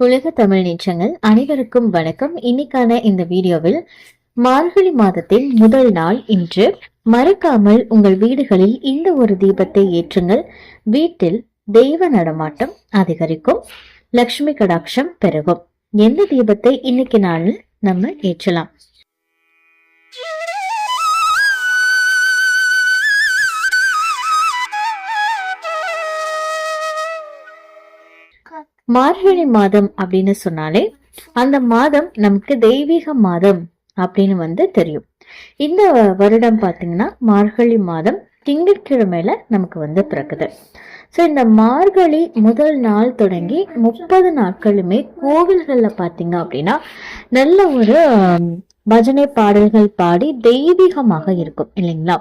உலக தமிழ் நிச்சங்கள் அனைவருக்கும் வணக்கம். இன்னைக்கான இந்த வீடியோவில் மார்கழி மாதத்தின் முதல் நாள் இன்று மறக்காமல் உங்கள் வீடுகளில் இந்த ஒரு தீபத்தை ஏற்றுங்கள். வீட்டில் தெய்வ நடமாட்டம் அதிகரிக்கும் லக்ஷ்மி கடாட்சம் பெருகும். எந்த தீபத்தை இன்னைக்கு நாளில் நம்ம ஏற்றலாம்? மார்கழி மாதம் அப்படின்னு சொன்னாலே அந்த மாதம் நமக்கு தெய்வீக மாதம் அப்படின்னு வந்து தெரியும். இந்த வருடம் பார்த்தீங்கன்னா மார்கழி மாதம் திங்கட்கிழமையில நமக்கு வந்து பிறக்குது. ஸோ இந்த மார்கழி முதல் நாள் தொடங்கி முப்பது நாட்களுமே கோவில்களில் பார்த்தீங்க அப்படின்னா நல்ல ஒரு பஜனை பாடல்கள் பாடி தெய்வீகமாக இருக்கும் இல்லைங்களா?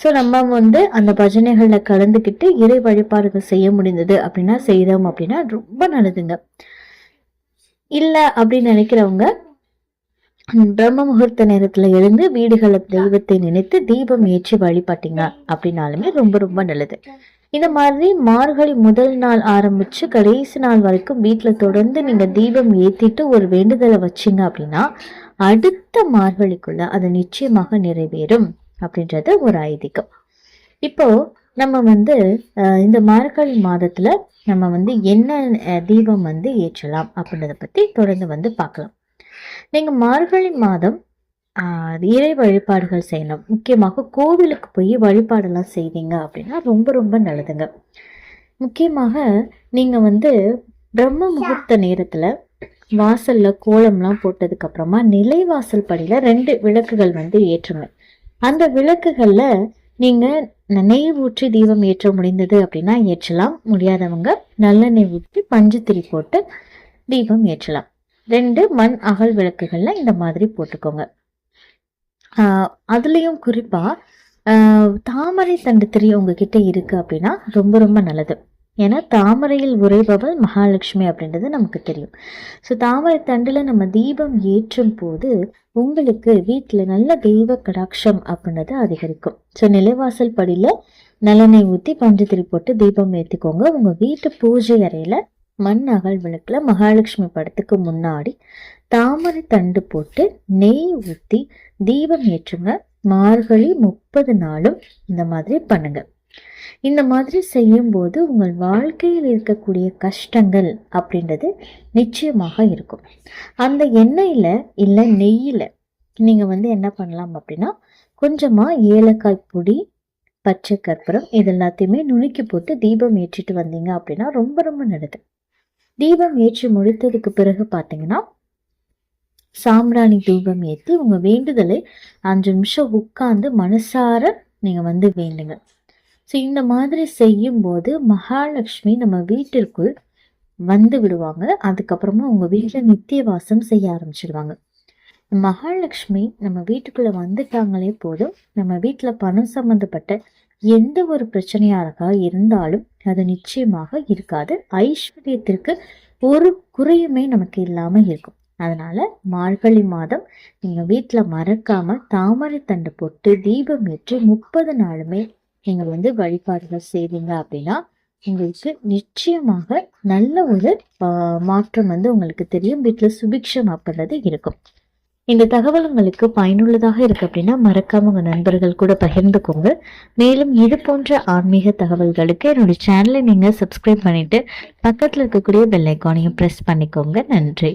ஸோ நம்ம வந்து அந்த பஜனைகளில் கலந்துக்கிட்டு இறை வழிபாடுகள் செய்ய முடிந்தது அப்படின்னா செய்தோம் அப்படின்னா ரொம்ப நல்லதுங்க. இல்லை அப்படின்னு நினைக்கிறவங்க பிரம்ம முகூர்த்த நேரத்துல எழுந்து வீடுகள தெய்வத்தை நினைத்து தீபம் ஏற்றி வழிபாட்டிங்க அப்படின்னாலுமே ரொம்ப ரொம்ப நல்லது. இந்த மாதிரி மார்கழி முதல் நாள் ஆரம்பிச்சு கடைசி நாள் வரைக்கும் வீட்டுல தொடர்ந்து நீங்க தீபம் ஏத்திட்டு ஒரு வேண்டுதலை வச்சீங்க அப்படின்னா அடுத்த மார்கழிக்குள்ள அது நிச்சயமாக நிறைவேறும். அப்படின்றது ஒரு ஐதீகம். இப்போ நம்ம வந்து இந்த மார்கழி மாதத்துல நம்ம வந்து என்ன தீபம் வந்து ஏற்றலாம் அப்படின்றத பத்தி தொடர்ந்து வந்து பார்க்கலாம். நீங்க மார்கழி மாதம் இறை வழிபாடுகள் செய்யணும். முக்கியமாக கோவிலுக்கு போய் வழிபாடெல்லாம் செய்தீங்க அப்படின்னா ரொம்ப ரொம்ப நல்லதுங்க. முக்கியமாக நீங்க வந்து பிரம்ம முகூர்த்த நேரத்துல வாசல்ல கோலம்லாம் போட்டதுக்கு அப்புறமா நிலைவாசல் படியில ரெண்டு விளக்குகள் வந்து ஏற்றுங்க. அந்த விளக்குகளில் நீங்கள் நெய் ஊற்றி தீபம் ஏற்ற முடிந்தது அப்படின்னா ஏற்றலாம். முடியாதவங்க நல்லெண்ணெய் ஊற்றி பஞ்சுத்திரி போட்டு தீபம் ஏற்றலாம். ரெண்டு மண் அகல் விளக்குகளில் இந்த மாதிரி போட்டுக்கோங்க. அதுலேயும் குறிப்பாக தாமரை தண்டு திரி உங்ககிட்ட இருக்குது அப்படின்னா ரொம்ப ரொம்ப நல்லது. ஏன்னா தாமரையில் உறைபவள் மகாலட்சுமி அப்படின்றது நமக்கு தெரியும். ஸோ தாமரை தண்டில் நம்ம தீபம் ஏற்றும் போது உங்களுக்கு வீட்டில் நல்ல தெய்வ கடாட்சம் அப்படின்றது அதிகரிக்கும். ஸோ நிலைவாசல் படியில் நலனை ஊற்றி பஞ்சத்திரி போட்டு தீபம் ஏற்றிக்கோங்க உங்கள் வீட்டு பூஜை அறையில் மண் அகல் விளக்கில் மகாலட்சுமி படத்துக்கு முன்னாடி தாமரை தண்டு போட்டு நெய் ஊற்றி தீபம் ஏற்றுங்க. மார்கழி முப்பது நாளும் இந்த மாதிரி பண்ணுங்கள் இந்த மாதிரி செய்யும்போது உங்கள் வாழ்க்கையில் இருக்கக்கூடிய கஷ்டங்கள் அப்படின்றது நிச்சயமாக இருக்கும். அந்த எண்ணெயில் இல்லை நெய்யில் நீங்கள் வந்து என்ன பண்ணலாம் அப்படின்னா கொஞ்சமாக ஏலக்காய் பொடி பச்சை கற்பூரம் இது எல்லாத்தையுமே நுணுக்கி போட்டு தீபம் ஏற்றிட்டு வந்தீங்க அப்படின்னா ரொம்ப ரொம்ப நல்லது. தீபம் ஏற்றி முடித்ததுக்கு பிறகு பார்த்தீங்கன்னா சாம்பிராணி தீபம் ஏற்றி உங்கள் வேண்டுதலை அஞ்சு நிமிஷம் உட்கார்ந்து மனசார நீங்கள் வந்து வேண்டுங்க. ஸோ இந்த மாதிரி செய்யும்போது மகாலட்சுமி நம்ம வீட்டிற்குள் வந்து விடுவாங்க. அதுக்கப்புறமா உங்கள் வீட்டில் நித்திய வாசம் செய்ய ஆரம்பிச்சிடுவாங்க மகாலட்சுமி நம்ம வீட்டுக்குள்ளே வந்துட்டாங்களே போதும். நம்ம வீட்டில் பணம் சம்மந்தப்பட்ட எந்த ஒரு பிரச்சனையாக இருந்தாலும் அது நிச்சயமாக இருக்காது. ஐஸ்வர்யத்திற்கு ஒரு குறையுமே நமக்கு இல்லாமல் இருக்கும். அதனால மார்கழி மாதம் நீங்கள் வீட்டில் மறக்காமல் தாமரை தண்டு போட்டு தீபம் ஏற்றி முப்பது நாளுமே நீங்கள் வந்து வழிபாடுகள் செய்தீங்க அப்படின்னா உங்களுக்கு நிச்சயமாக நல்ல ஒரு ஆஹ், மாற்றம் வந்து உங்களுக்கு தெரியும். வீட்டில் சுபிக்ஷம் அப்படின்றது இருக்கும். இந்த தகவல் உங்களுக்கு பயனுள்ளதாக இருக்கு அப்படின்னா மறக்காம உங்க நண்பர்கள் கூட பகிர்ந்துக்கோங்க. மேலும் இது போன்ற ஆன்மீக தகவல்களுக்கு என்னுடைய சேனலை நீங்க சப்ஸ்கிரைப் பண்ணிட்டு பக்கத்துல இருக்கக்கூடிய பெல் ஐக்கானையும் பிரஸ் பண்ணிக்கோங்க. நன்றி.